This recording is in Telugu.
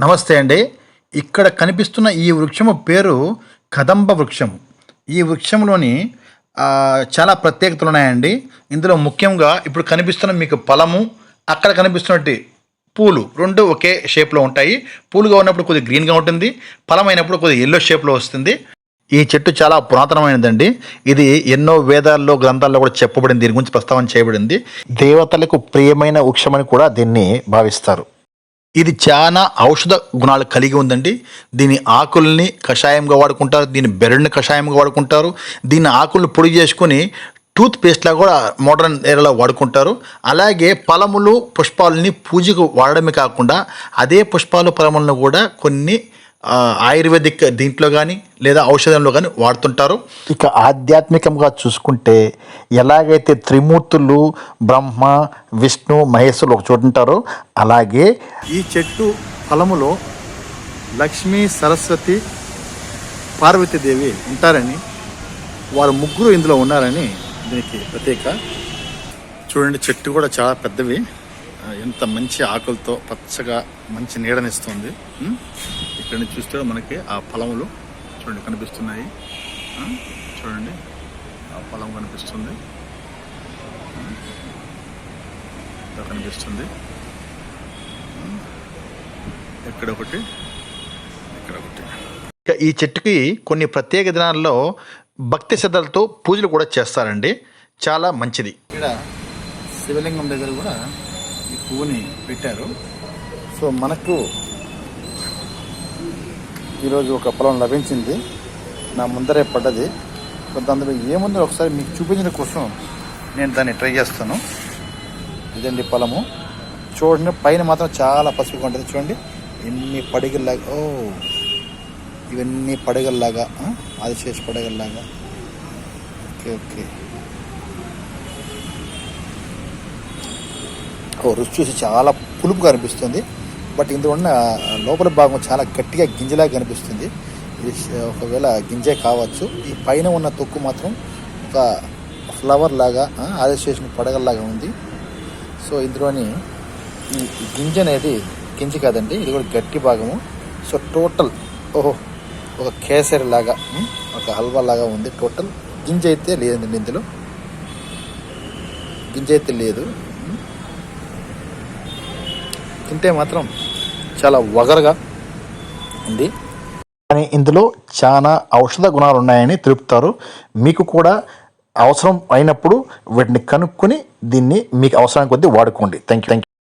నమస్తే అండి. ఇక్కడ కనిపిస్తున్న ఈ వృక్షము పేరు కదంబ వృక్షం ఈ వృక్షంలోని చాలా ప్రత్యేకతలు ఉన్నాయండి. ఇందులో ముఖ్యంగా ఇప్పుడు కనిపిస్తున్న మీకు ఫలము అక్కడ కనిపిస్తున్నట్టు పూలు రెండు ఒకే షేప్లో ఉంటాయి. పూలుగా ఉన్నప్పుడు కొద్దిగా గ్రీన్గా ఉంటుంది. ఫలమైనప్పుడు కొద్దిగా ఎల్లో షేప్లో వస్తుంది. ఈ చెట్టు చాలా పురాతనమైనదండి. ఇది ఎన్నో వేదాల్లో గ్రంథాల్లో కూడా చెప్పబడింది. దీని గురించి ప్రస్తావన చేయబడింది. దేవతలకు ప్రియమైన వృక్షమని కూడా దీన్ని భావిస్తారు. ఇది చాలా ఔషధ గుణాలు కలిగి ఉందండి. దీని ఆకుల్ని కషాయంగా వాడుకుంటారు దీని బెరడుని కషాయంగా వాడుకుంటారు దీని ఆకుల్ని పొడి చేసుకుని టూత్ పేస్ట్లా కూడా మోడర్న్ ఏరియాలో వాడుకుంటారు. అలాగే ఫలములు పుష్పాలని పూజకు వాడడమే కాకుండా అదే పుష్పాలు ఫలములను కూడా కొన్ని ఆయుర్వేదిక్ దీంట్లో కానీ లేదా ఔషధంలో కానీ వాడుతుంటారు. ఇక ఆధ్యాత్మికంగా చూసుకుంటే ఎలాగైతే త్రిమూర్తులు బ్రహ్మ విష్ణు మహేశ్వరులు ఒక చోటు ఉంటారో అలాగే ఈ చెట్టు ఫలములో లక్ష్మీ సరస్వతి పార్వతీదేవి ఉంటారని వారు ముగ్గురు ఇందులో ఉన్నారని దీనికి ప్రత్యేక చూడండి చెట్టు కూడా చాలా పెద్దవి. ఎంత మంచి ఆకులతో పచ్చగా మంచి నీడనిస్తుంది? ఇక్కడ నుంచి చూస్తే మనకి ఆ ఫలములు చూడండి కనిపిస్తున్నాయి. చూడండి ఆ ఫలం కనిపిస్తుంది. కనిపిస్తుంది? ఇక్కడ ఒకటి ఇక్కడ ఒకటి. ఇక ఈ చెట్టుకి కొన్ని ప్రత్యేక దినాల్లో భక్తి శ్రద్ధలతో పూజలు కూడా చేస్తారండి. చాలా మంచిది. ఇక్కడ శివలింగం దగ్గర కూడా ఈ పువ్వుని పెట్టారు. సో మనకు ఈరోజు ఒక పొలం లభించింది. నా ముందరే పడ్డది. కొంత అందులో ఏముందో ఒకసారి మీకు చూపించడం కోసం నేను దాన్ని ట్రై చేస్తాను. ఇదండి పొలము చూడండి పైన మాత్రం చాలా పసుపుగా ఉంటుంది చూడండి ఎన్ని పడిగల్లాగా ఓ ఇవన్నీ పడగల్లాగా అది ఆదిశేష పడగల్లాగా. Okay okay. రుచి చూసి చాలా పులుపుగా అనిపిస్తుంది. బట్ ఇందులో ఉన్న లోపల భాగం చాలా గట్టిగా గింజలాగా కనిపిస్తుంది ఇది ఒకవేళ గింజే కావచ్చు. ఈ పైన ఉన్న తొక్కు మాత్రం ఒక ఫ్లవర్ లాగా ఆ, చేసిన పడగల్లాగా ఉంది. సో ఇందులోని ఈ గింజ అనేది గింజ కాదండి ఇది కూడా గట్టి భాగము. సో టోటల్ ఓహో ఒక కేసరి లాగా ఒక హల్వా లాగా ఉంది. టోటల్ గింజ అయితే లేదండి ఇందులో. గింజ అయితే లేదు. తింటే మాత్రం చాలా వగరగా ఉంది. కానీ ఇందులో చాలా ఔషధ గుణాలు ఉన్నాయని తెలుపుతారు. మీకు కూడా అవసరం అయినప్పుడు వీటిని కనుక్కొని దీన్ని మీకు అవసరానికి కొద్దీ వాడుకోండి. Thank you thank you